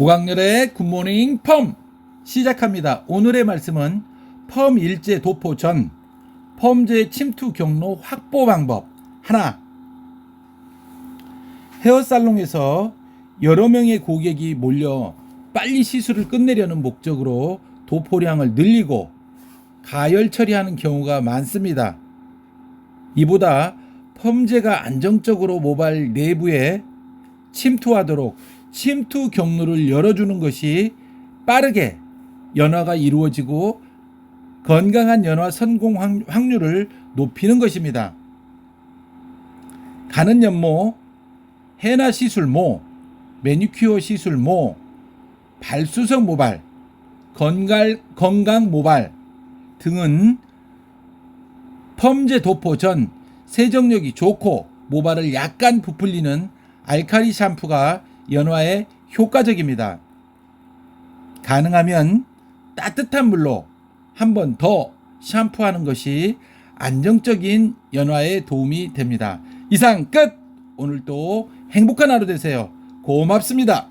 고강렬의 굿모닝 펌 시작합니다. 오늘의 말씀은 펌 일제 도포 전 펌제 침투 경로 확보 방법 하나 헤어살롱에서 여러 명의 고객이 몰려 빨리 시술을 끝내려는 목적으로 도포량을 늘리고 가열 처리하는 경우가 많습니다. 이보다 펌제가 안정적으로 모발 내부에 침투하도록 침투 경로를 열어주는 것이 빠르게 연화가 이루어지고 건강한 연화 성공 확- 확률을 높이는 것입니다. 가는 연모, 해나 시술모, 매니큐어 시술모, 발수성 모발, 건강, 건강 모발 등은 펌제 도포 전 세정력이 좋고 모발을 약간 부풀리는 알칼리 샴푸가 연화에 효과적입니다. 가능하면 따뜻한 물로 한 번 더 샴푸하는 것이 안정적인 연화에 도움이 됩니다. 이상 끝! 오늘도 행복한 하루 되세요. 고맙습니다.